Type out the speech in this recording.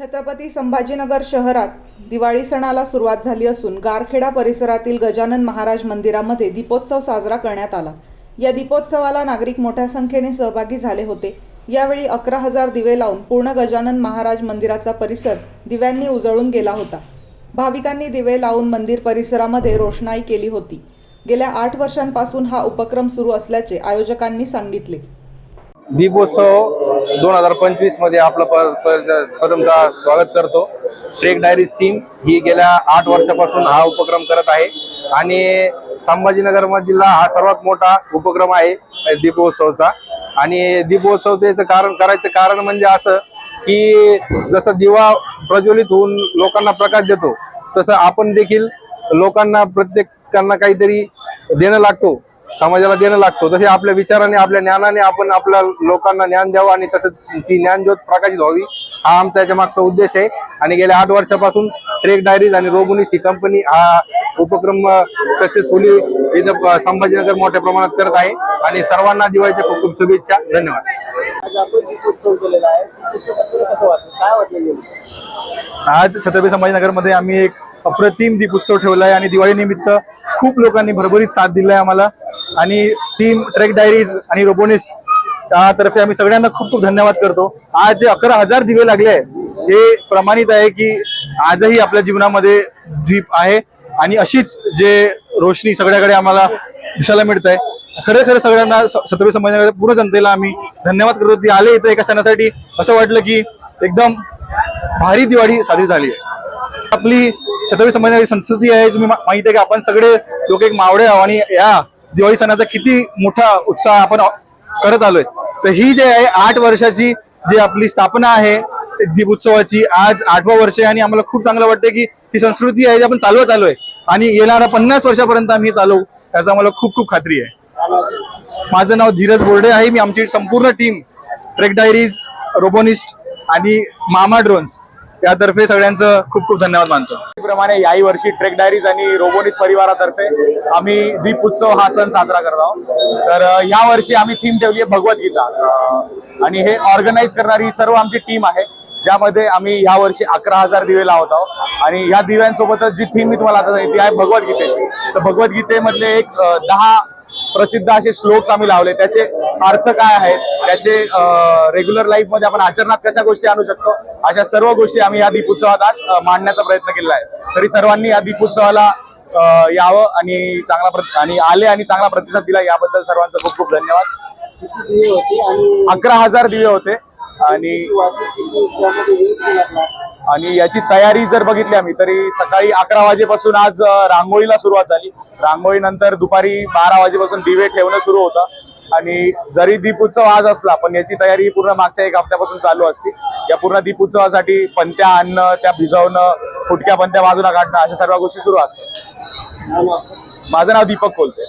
छत्रपती संभाजीनगर शहरात दिवाळी सणाला सुरुवात झाली असून गारखेडा परिसरातील गजानन महाराज मंदिरामध्ये दीपोत्सव साजरा करण्यात आला. या दीपोत्सवाला नागरिक मोठ्या संख्येने सहभागी झाले होते. यावेळी अकरा हजार दिवे लावून पूर्ण गजानन महाराज मंदिराचा परिसर दिव्यांनी उजळून गेला होता. भाविकांनी दिवे लावून मंदिर परिसरामध्ये रोषणाई केली होती. गेल्या आठ वर्षांपासून हा उपक्रम सुरू असल्याचे आयोजकांनी सांगितले. दीपोत्सव दोन हजार पंचवीसमध्ये आपलं प- प्रथमतः स्वागत करतो. ट्रेक डायरीज टीम ही गेल्या आठ वर्षापासून हा उपक्रम करत आहे. आणि संभाजीनगर मधील हा सर्वात मोठा उपक्रम आहे दीपोत्सवचा. आणि दीपोत्सवचं याचं कारण करायचं कारण म्हणजे असं की जसं दिवा प्रज्वलित होऊन लोकांना प्रकाश देतो तसं आपण देखील लोकांना प्रत्येकांना काहीतरी देणं लागतो. समाजाला देणं लागतो. तसे आपल्या विचाराने आपल्या ज्ञानाने आपण आपल्या लोकांना ज्ञान द्यावं आणि तसं ती ज्ञानज्योत प्रकाशित व्हावी. हा आमचा याच्या मागचा उद्देश आहे. आणि गेल्या आठ वर्षापासून ट्रेक डायरीज आणि रोबोनिस ही कंपनी हा उपक्रम सक्सेसफुली इथं संभाजीनगर मोठ्या प्रमाणात करत आहे. आणि सर्वांना दिवाळीच्या खूप खूप शुभेच्छा. धन्यवाद. आज आपण दीपोत्सव केलेला आहे दीपोत्सव कसं वाटलं काय वाटलं नेमकं? आज छत्रपती संभाजीनगरमध्ये आम्ही एक अप्रतिम दीप उत्सव ठेवला आहे आणि दिवाळी निमित्त खूप लोकांनी भरभरीत साथ दिलाय आम्हाला. आणि टीम ट्रेक डायरीज आणि रोबोनिस्ट त्यातर्फे आम्ही सगळ्यांना खूप खूप धन्यवाद करतो. आज जे अकरा हजार दिवे लागले आहे, हे प्रमाणित आहे की आजही आपल्या जीवनामध्ये दीप आहे. आणि अशीच जे रोशनी सगळ्याकडे आम्हाला दिसायला मिळत आहे खरं खरं सगळ्यांना स- छत्रपती संभाजीनगर पूर्ण जनतेला आम्ही धन्यवाद करतो ती आले इथं एका सणासाठी. असं वाटलं की एकदम भारी दिवाळी साजरी झाली आहे. आपली छत्रपती संभाजी संस्कृती आहे तुम्ही माहिती आहे की आपण सगळे लोक एक मावळे आहोत आणि या दिवाळी सणाचा किती मोठा उत्साह आपण करत आलोय. तर ही जे आहे आठ वर्षाची जी आपली स्थापना आहे दीपोत्सवाची आज आठवं वर्ष आहे आणि आम्हाला खूप चांगलं वाटतं की ही संस्कृती आहे जी आपण चालवत आलोय. आणि येणाऱ्या पन्नास वर्षापर्यंत आम्ही चालवू याचा मला खूप खूप खात्री आहे. माझं नाव धीरज बोर्डे आहे मी आमची संपूर्ण टीम ट्रेक डायरीज रोबोनिस्ट आणि मामा ड्रोन्स यातर्फे सगळ्यांचं खूप खूप धन्यवाद मानतो. प्रमाणे याही वर्षी ट्रेक डायरीज आणि रोबोनिस परिवारातर्फे आम्ही दीप उत्सव हा सण साजरा करत आहोत. तर या वर्षी आम्ही थीम ठेवली आहे भगवद्गीता आणि हे ऑर्गनाईज करणारी ही सर्व आमची टीम आहे ज्यामध्ये आम्ही या वर्षी अकरा हजार दिवे लावत आहोत. आणि या दिव्यांसोबतच जी थीम मी तुम्हाला आता ती आहे भगवद्गीतेची तर भगवद्गीतेमधले एक दहा प्रसिद्ध असे श्लोक्स आम्ही लावले. त्याचे अर्थ काय आहेत त्याचे रेग्युलर लाईफमध्ये आपण आचरणात कशा गोष्टी आणू शकतो अशा सर्व गोष्टी आम्ही या दीपोत्सवात आज मांडण्याचा प्रयत्न केलेला आहे. तरी सर्वांनी या दीपोत्सवाला यावं आणि चांगला आणि आले आणि चांगला प्रतिसाद दिला याबद्दल सर्वांचं खूप खूप धन्यवाद. अकरा हजार दिवे होते आणि आणि याची तयारी जर बघितली आम्ही तरी सकाळी अकरा वाजेपासून आज रांगोळीला सुरुवात झाली. रांगोळीनंतर दुपारी बारा वाजेपासून दिवे ठेवणं सुरू होतं. आणि जरी दीपोत्सव आज असला पण याची तयारी पूर्ण मागच्या एक हफ्त्यापासून चालू असते. या पूर्ण दीपोत्सवासाठी पंत्या आणणं त्या भिजवणं फुटक्या पंत्या बाजूला काढणं अशा सर्व गोष्टी सुरू असतात. माझं नाव दीपक कोलते.